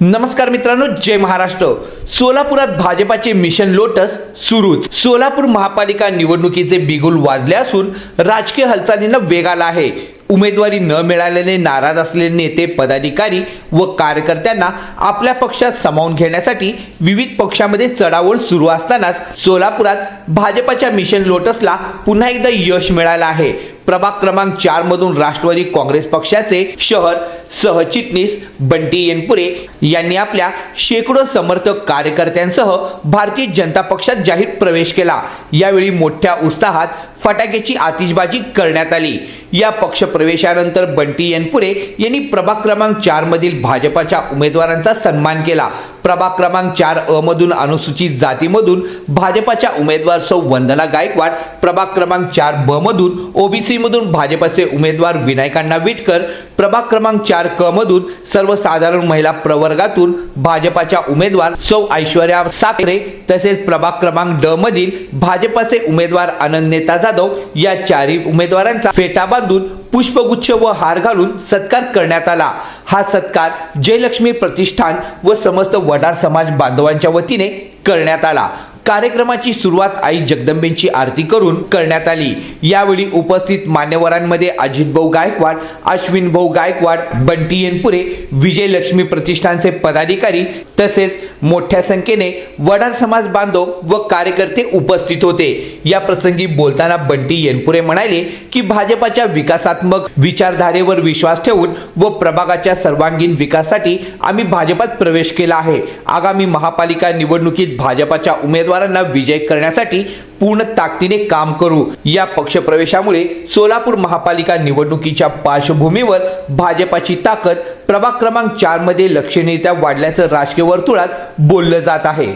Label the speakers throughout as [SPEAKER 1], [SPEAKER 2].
[SPEAKER 1] नमस्कार मित्रांनो जय महाराष्ट्र. सोलापुरात भाजपाचे मिशन लोटस सुरूच. सोलापूर महापालिका निवडणुकीचे बिगुल वाजले असून राजकीय हालचालींना वेग आला आहे. उमेदवारी न मिळाल्याने नाराज असलेले नेते पदाधिकारी व कार्यकर्त्यांना आपल्या पक्षात सामावून घेण्यासाठी विविध पक्षामध्ये चढाओढ सुरू असतानाच सोलापुरात भाजपाच्या मिशन लोटसला पुन्हा एकदा यश मिळालं आहे. प्रभाग क्रमांक चार मधून राष्ट्रवादी काँग्रेस पक्षाचे शहर सहचिटणीस बंटी येनपुरे यांनी आपल्या शेकडो समर्थक कार्यकर्त्यांसह भारतीय जनता पक्षात जाहीर प्रवेश केला. यावेळी मोठ्या उत्साहात फटाक्याची आतिषबाजी करण्यात आली. या पक्ष प्रवेशानंतर बंटी येनपुरे यांनी प्रभाग क्रमांक चार मधील भाजपाच्या उमेदवारांचा सन्मान केला. प्रभाग क्रमांक चार अ मधून अनुसूचित जातीमधून भाजपाच्या उमेदवार सौ वंदना गायकवाड प्रभाग क्रमांक चार ब मधून ओबीसी मधून भाजपाचे उमेदवार विनायकांना विटकर प्रभाग क्रमांक चार क मधून सर्वसाधारण महिला प्रवर्गातून भाजपाच्या उमेदवार सौ ऐश्वर्या साखरे तसेच प्रभाग क्रमांक ड मधील भाजपाचे उमेदवार आनंद नेता जाधव या चारही उमेदवारांचा फेटा बांधून पुष्पगुच्छ व हार घालून सत्कार करण्यात आला. हा सत्कार जयलक्ष्मी प्रतिष्ठान व समस्त वडार समाज बांधवांच्या वतीने करण्यात आला. कार्यक्रमाची सुरुवात आई जगदंबेंची आरती करून करण्यात आली. यावेळी उपस्थित मान्यवरांमध्ये अजित भाऊ गायकवाड अश्विन भाऊ गायकवाड बंटी येनपुरे विजय लक्ष्मी प्रतिष्ठानचे पदाधिकारी तसेच मोठ्या संख्येने वडार समाज बांधव व कार्यकर्ते उपस्थित होते. या प्रसंगी बोलताना बंटी येनपुरे म्हणाले की भाजपाच्या विकासात्मक विचारधारेवर विश्वास ठेवून व प्रभागाच्या सर्वांगीण विकासासाठी आम्ही भाजपात प्रवेश केला आहे. आगामी महापालिका निवडणुकीत भाजपाच्या उमेदवारांना विजय करण्यासाठी पूर्ण ताकदीने काम करू. या पक्षप्रवेशामुळे सोलापूर महापालिका निवडणुकीच्या पार्श्वभूमीवर भाजपाची ताकद प्रभाग क्रमांक चारमध्ये लक्षणीयरित्या वाढल्याचं राजकीय वर्तुळात बोललं जात आहे.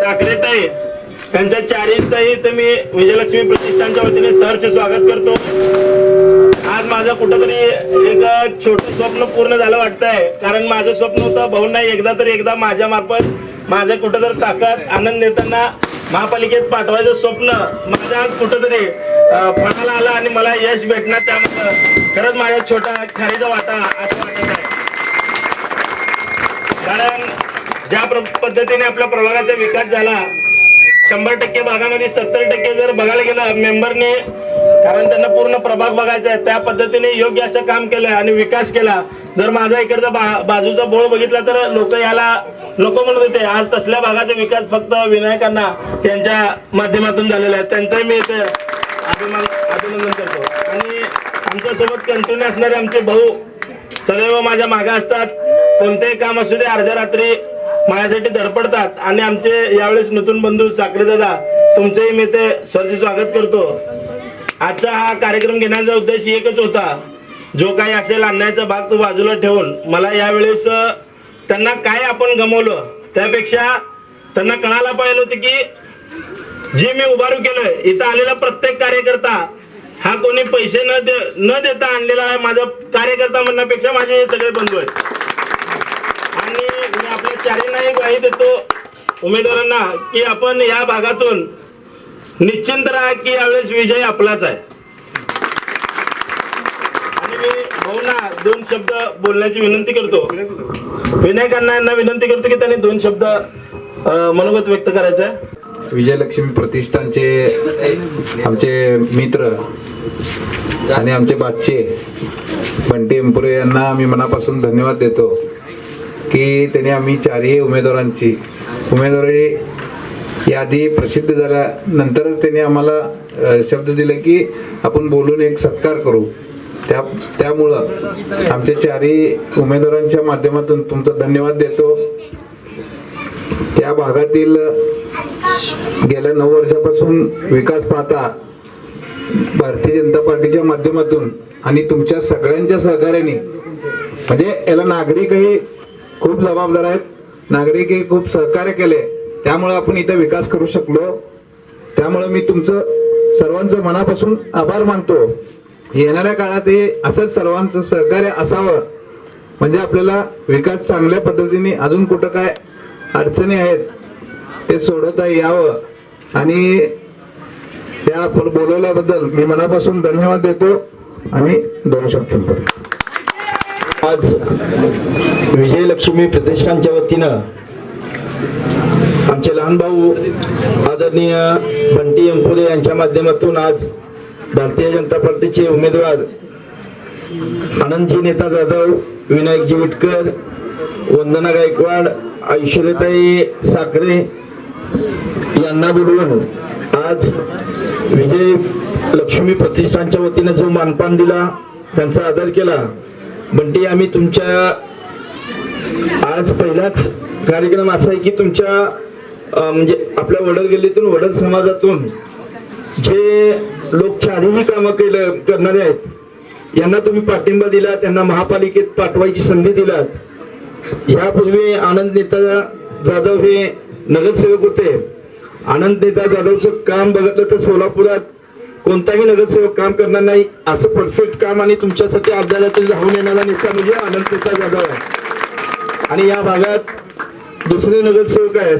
[SPEAKER 2] साखरेताई त्यांच्या चारींचाही तर मी विजयलक्ष्मी प्रतिष्ठानच्या वतीने सहर्ष स्वागत करतो. आज माझं कुठंतरी एक छोटं स्वप्न पूर्ण झालं वाटतंय. कारण माझं स्वप्न होतं भाऊ नाही एकदा तरी एकदा माझ्या मार्फत माझं कुठंतरी ताकद आनंद देताना महापालिकेत पाठवायचं स्वप्न माझं आज कुठंतरी फळाला आलं आणि मला यश भेटणार त्यामुळं खरंच माझ्या छोटा खारीचा वाटा असं वाटत आहे. कारण ज्या प्र- पद्धतीने आपल्या प्रभागाचा विकास झाला शंभर टक्के भागामध्ये सत्तर टक्के जर बघायला गेलं मेंबरने कारण त्यांना पूर्ण प्रभाग बघायचा आहे. त्या पद्धतीने योग्य असं काम केलं आणि विकास केला. जर माझा इकडचा बा, बाजूचा बोळ बघितला तर लोक याला लोक म्हणत होते आज तसल्या भागाचा विकास फक्त विनायकांना यांच्या माध्यमातून झालेला आहे. त्यांचाही मी इथे अभिमान अभिनंदन करतो. आणि आमच्यासोबत कंटिन्यू असणारे आमचे भाऊ सदैव माझ्या मागे असतात. कोणतेही काम असू दे अर्ध्या रात्री माझ्यासाठी धडपडतात. आणि आमचे यावेळेस नूतन बंधू साखरे दादा तुमचेही मी ते सरचे स्वागत करतो. आजचा हा कार्यक्रम घेण्याचा उद्देश एकच होता. जो काही असेल अन्यायचा भाग तो बाजूला ठेवून. मला यावेळेस त्यांना काय आपण गमवलं त्यापेक्षा त्यांना कळायला पाहिजे होतं की जे मी उभारू केलंय इथं आलेला प्रत्येक कार्यकर्ता हा कोणी पैसे न दे न देता आणलेला आहे माझा कार्यकर्ता म्हणण्यापेक्षा माझे हे सगळे बंधू आहेत. आणि मी आपल्या चारींनाही ग्वाही देतो उमेदवारांना की आपण या भागातून निश्चिंत राहा की यावेळेस विजय आपलाच आहे. आणि मी भाऊना दोन शब्द बोलण्याची विनंती करतो. विनायकांना यांना विनंती करतो की त्यांनी दोन शब्द मनोगत व्यक्त करायचं आहे.
[SPEAKER 3] विजयलक्ष्मी प्रतिष्ठानचे आमचे मित्र आणि आमचे बादशे बंटी एमपुरे यांना मी मनापासून धन्यवाद देतो की त्यांनी आम्ही चारही उमेदवारांची उमेदवारी यादी प्रसिद्ध झाल्यानंतरच त्यांनी आम्हाला शब्द दिले की आपण बोलून एक सत्कार करू. त्या त्यामुळं आमच्या चारही उमेदवारांच्या माध्यमातून तुमचा धन्यवाद देतो. त्या भागातील गेल्या नऊ वर्षापासून विकास पाहता भारतीय जनता पार्टीच्या माध्यमातून आणि तुमच्या सगळ्यांच्या सहकार्याने म्हणजे याला नागरिकही खूप जबाबदार आहेत नागरिकही खूप सहकार्य केले. त्यामुळे आपण इथे विकास करू शकलो. त्यामुळे मी तुमचं सर्वांचं मनापासून आभार मानतो. येणाऱ्या काळात हे असंच सर्वांचं सहकार्य असावं. म्हणजे आपल्याला विकास चांगल्या पद्धतीने अजून कुठं काय अडचणी आहेत ते सोडवता यावं. आणि त्या बोलवल्याबद्दल मी मनापासून धन्यवाद देतो आणि दोन शब्द
[SPEAKER 4] आज विजयलक्ष्मी प्रतिष्ठानच्या वतीनं आमचे लहान भाऊ आदरणीय बंटी एंपुरे यांच्या माध्यमातून आज भारतीय जनता पार्टीचे उमेदवार आनंदजी नेता जाधव विनायकजी विटकर वंदना गायकवाड ऐश्वर्यताई साखरे यांना बोलवून आज विजय लक्ष्मी प्रतिष्ठानच्या वतीनं जो मानपान दिला त्यांचा आदर केला. बंटी आम्ही तुमच्या आज पहिलाच कार्यक्रम असा आहे की तुमच्या म्हणजे आपल्या वडल गल्लीतून वडल समाजातून जे लोक चारही कामं केलं करणारे आहेत यांना तुम्ही पाठिंबा दिला त्यांना महापालिकेत पाठवायची संधी दिलात. यापूर्वी आनंद नेता जाधव हे नगरसेवक होते. आनंद नेता जाधवचं काम बघितलं तर सोलापुरात कोणताही नगरसेवक काम करणार नाही असं परफेक्ट काम आणि तुमच्यासाठी आपल्याला धावून येणारा नेता म्हणजे आनंद नेता जाधव आहे. आणि या भागात दुसरे नगरसेवक आहेत.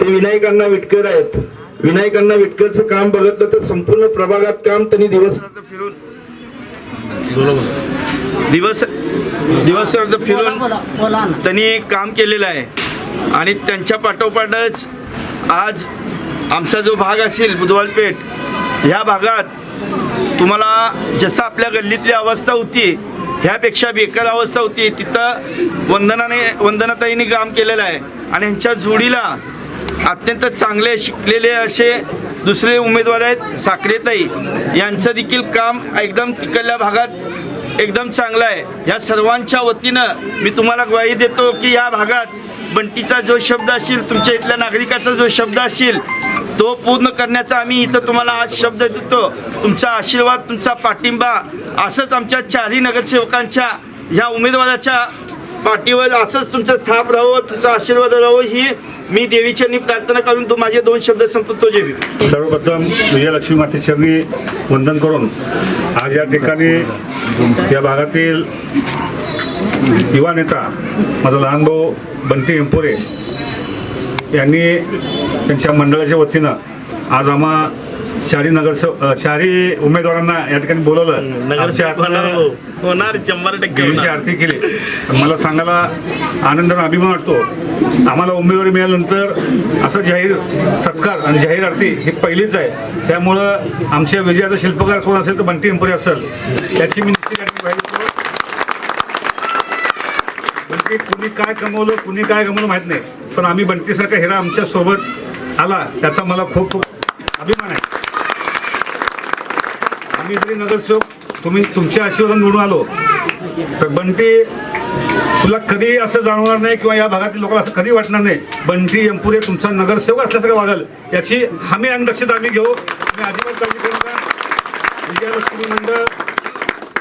[SPEAKER 4] ते विनायकांना विटकर आहेत. विनायकांना विटकरचं काम बघितलं तर संपूर्ण प्रभागात काम त्यांनी दिवस फिरून.
[SPEAKER 5] दिवस दिवस फिरून त्यांनी काम केलेलं आहे. आणि त्यांच्या पाठोपाठच आज आमचा जो भाग असेल बुधवारपेठ ह्या भागात तुम्हाला जसं आपल्या गल्लीतली अवस्था होती ह्यापेक्षा बेकार अवस्था होती तिथं वंदनाने वंदनाताईने काम केलेलं आहे. आणि ह्यांच्या जोडीला अत्यंत चांगले शिकलेले असे दुसरे उमेदवार आहेत साखरेताई. यांचं देखील काम एकदम तिकडल्या भागात एकदम चांगलं आहे. या सर्वांच्या वतीनं मी तुम्हाला ग्वाही देतो की या भागात बंटीचा जो शब्द असेल तुमच्या इथल्या नागरिकाचा जो शब्द असेल तो पूर्ण करण्याचा आम्ही इथं तुम्हाला आज शब्द देतो. तुमचा आशीर्वाद तुमचा पाठिंबा असंच आमच्या चारही नगरसेवकांच्या ह्या उमेदवाराच्या पाठीवर असंच तुमचं स्थाप राहावं तुमचा आशीर्वाद राहावं ही मी देवीच्यांनी प्रार्थना करून तो माझे दोन शब्द संपतो जेवी
[SPEAKER 6] सर्वप्रथम विजयलक्ष्मी माते चरणी वंदन करून आज या ठिकाणी या भागातील युवा नेता माझा लहान भाऊ बंटी एम्पोरे यांनी त्यांच्या मंडळाच्या वतीनं आज आम्हा चारही नगरसेवक अ, चारही उमेदवारांना या ठिकाणी बोलवलं. हातनं
[SPEAKER 5] होणार शंभर टक्के
[SPEAKER 6] आरती केली. मला सांगायला आनंद अभिमान वाटतो. आम्हाला उमेदवारी मिळाल्यानंतर असं जाहीर सत्कार आणि जाहीर आरती ही पहिलीच आहे. त्यामुळं आमच्या विजयाचा शिल्पकार कोण असेल तर बंटी एम्पुरे असेल. त्याची मी. बंटी कुणी काय कमवलं कुणी काय कमवलं माहीत नाही. पण आम्ही बंटीसारखा हिरा आमच्यासोबत आला त्याचा मला खूप खूप अभिमान आहे. आम्ही जरी नगरसेवक तुम्ही तुमच्या आशीर्वाद निवडून आलो. तर बंटी तुला कधी असं जाणवणार नाही किंवा या भागातील लोकांना असं कधी वाटणार नाही. बंटी एम्पुरे तुमचा नगरसेवक असल्यासारखं वागाल. याची हमी आणि दक्षता आम्ही घेऊ. तुम्ही अजिबात काळजी करू नका विजयलक्ष्मी मंडळ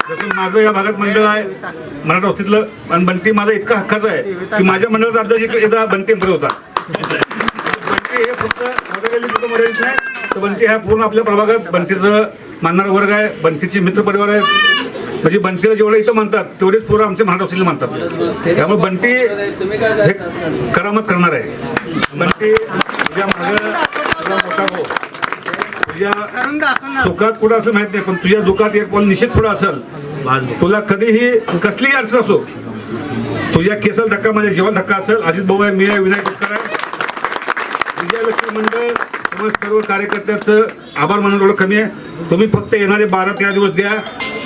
[SPEAKER 6] जसं माझं या भागात मंडळ आहे मराठा वस्तीतलं आणि बंटी माझा इतका हक्काचा आहे की माझ्या मंडळाचा अध्यक्ष इकडे एकदा बंटी एम्पुरे होता. बंटी हे फक्त मर्यादित नाही. तर बंटी हा पूर्ण आपल्या प्रभागात बंटीचं मानणारा वर्ग आहे बनकीचे मित्र परिवार आहे. म्हणजे बनकीला जेवढे इथं म्हणतात तेवढेच पोरं आमचे महाराष्ट्र म्हणतात. त्यामुळे बंटी हे करामत करणार आहे. बनती तुझ्या मागं मोठा भाऊ. तुझ्या सुखात कुठं असं माहीत नाही पण तुझ्या दुखात एक पण निश्चित पुढं असेल. तुला कधीही कसलीही अडचण असो तुझ्या केसाला धक्का माझ्या जीवन धक्का असेल. अजित भाऊ आहे मी आहे विनायक गुप्कर आहे. विजयलक्ष्मी मंडळ सर्व कार्यकर्त्याचं आभार म्हणून थोडं कमी आहे. तुम्ही फक्त येणारे बारा तेरा दिवस द्या.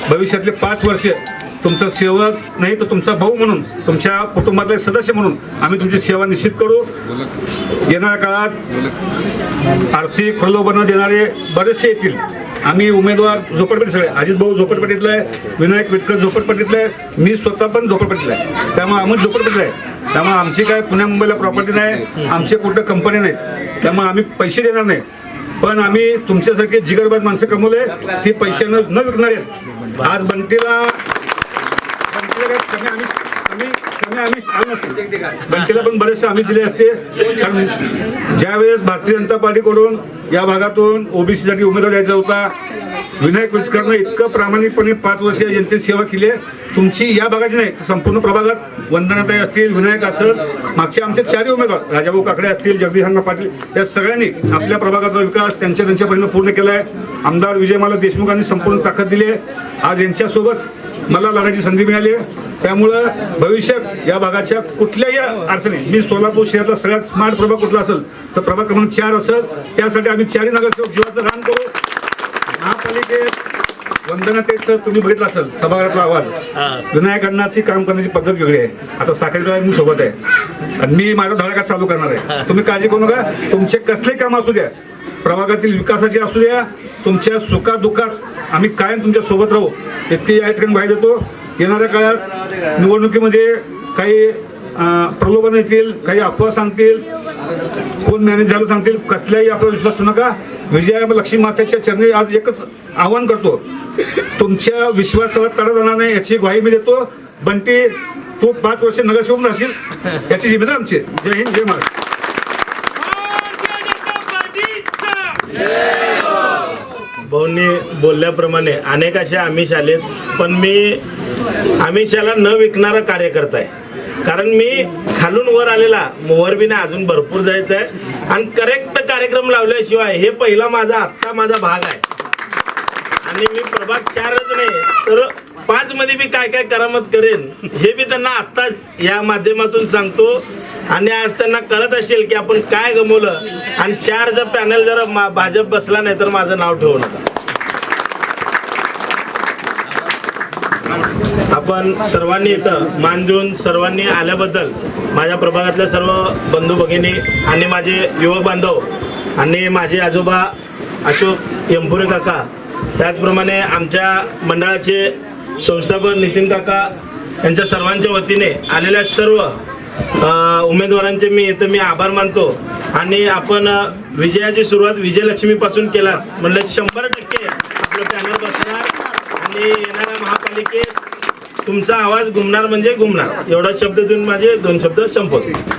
[SPEAKER 6] भविष्यातले पाच वर्ष तुमचा सेवक नाही तर तुमचा भाऊ म्हणून तुमच्या कुटुंबातले सदस्य म्हणून आम्ही तुमची सेवा निश्चित करू. येणाऱ्या काळात आर्थिक प्रलोभनं देणारे बरेचसे येतील. आम्ही उमेदवार झोपडपट्टी सगळे अजित भाऊ झोपडपट्टीतला आहे विनायक विटकर झोपडपट्टीतला आहे मी स्वतः पण झोपडपट्टीला आहे त्यामुळे आम्ही झोपडपट्टीला आहे त्यामुळे आमची काय पुण्या मुंबईला प्रॉपर्टी नाही आमची कुठं कंपनी नाही त्यामुळे आम्ही पैसे देणार नाही. पण आम्ही तुमच्यासारखे जिगरबाज माणसं कमवले ती पैशानं न विकणार आहेत. आज बंटीला कमी आम्ही कमी कमी आम्ही बंटीला पण बरेचसे आम्ही दिले असते. कारण ज्यावेळेस भारतीय जनता पार्टीकडून या भागातून ओबीसीसाठी उमेदवार द्यायचा होता विनायक विटकरनं इतकं प्रामाणिकपणे पाच वर्ष या जनतेची सेवा केली आहे. तुमची या भागाची नाही संपूर्ण प्रभागात वंदनाताई असतील विनायक असेल मागचे आमचे चारही उमेदवार राजाभाऊ काकडे असतील जगदीशांना पाटील या सगळ्यांनी आपल्या प्रभागाचा विकास त्यांच्या त्यांच्या पूर्ण केला आहे. आमदार विजयमाला देशमुखांनी संपूर्ण ताकद दिली आहे. आज यांच्यासोबत मला लढायची संधी मिळाली आहे. त्यामुळं भविष्यात या भागाच्या कुठल्याही अडचणी मी सोलापूर शहरातला सगळ्यात स्मार्ट प्रभाग कुठला असेल तर प्रभाग क्रमांक चार असेल. त्यासाठी आम्ही चारही नगरसेवक जीवाचं रान करू. महापालिकेत वंदना तेच तुम्ही बघितलं असेल सभागृहातला आवाज. विनायक अण्णाची काम करण्याची पद्धत वेगळी आहे. आता साखरेला मी सोबत आहे. आणि मी माझा धडाका चालू करणार आहे. तुम्ही काळजी करू नका. तुमचे कसले काम असू द्या प्रभागातील विकासाची असू द्या तुमच्या सुखात दुःखात आम्ही कायम तुमच्यासोबत राहू. इतकी या ठिकाणी माहिती देतो येणाऱ्या काळात निवडणुकीमध्ये काही प्रलोभन येतील काही अफवा सांगतील. कोण मॅनेज झालं सांगतील? कसल्याही आपला विश्वास ठेवू नका. विजया लक्ष्मी मातेच्या चरणी आज एकच आवाहन करतो. तुमच्या विश्वासाला तडा जाणार नाही याची ग्वाही मी देतो. बंटी तू पाच वर्ष नगरसेवक राहशील याची जिम्मेदार आमची जय हिंद जय महाराज
[SPEAKER 2] भाऊंनी बोलल्याप्रमाणे अनेक असे आमिष आलेत पण मी आमिषाला न विकणारा कार्यकर्ता आहे. कारण मी खालून वर आलेला मोहरबीने अजून भरपूर जायचं आहे आणि करेक्ट कार्यक्रम लावल्याशिवाय हे पहिला माझा आत्ता माझा भाग आहे. आणि मी प्रभाग चारच नाही तर पाच मध्ये मी काय काय करामत करेन हे मी त्यांना आत्ताच या माध्यमातून सांगतो. आणि आज त्यांना कळत असेल की आपण काय गमवलं. आणि चार जर पॅनल जर मा- भाजप बसला नाही तर माझं नाव ठेवू नका. आपण सर्वांनी इथं मान देऊन सर्वांनी आल्याबद्दल माझ्या प्रभागातल्या सर्व बंधू भगिनी आणि माझे युवक बांधव आणि माझे आजोबा अशोक यमपुरे काका त्याचप्रमाणे आमच्या मंडळाचे संस्थापक नितीन काका यांच्या सर्वांच्या वतीने आलेल्या सर्व उमेदवारांचे मी इथं मी आभार मानतो. आणि आपण विजयाची सुरुवात विजयलक्ष्मीपासून केलात. म्हणलं शंभर टक्के आपलं चॅनल बसणार. आणि येणाऱ्या महापालिकेत तुमचा आवाज घुमणार म्हणजे घुमणार. एवढा शब्द देऊन माझे दोन शब्द संपवतो.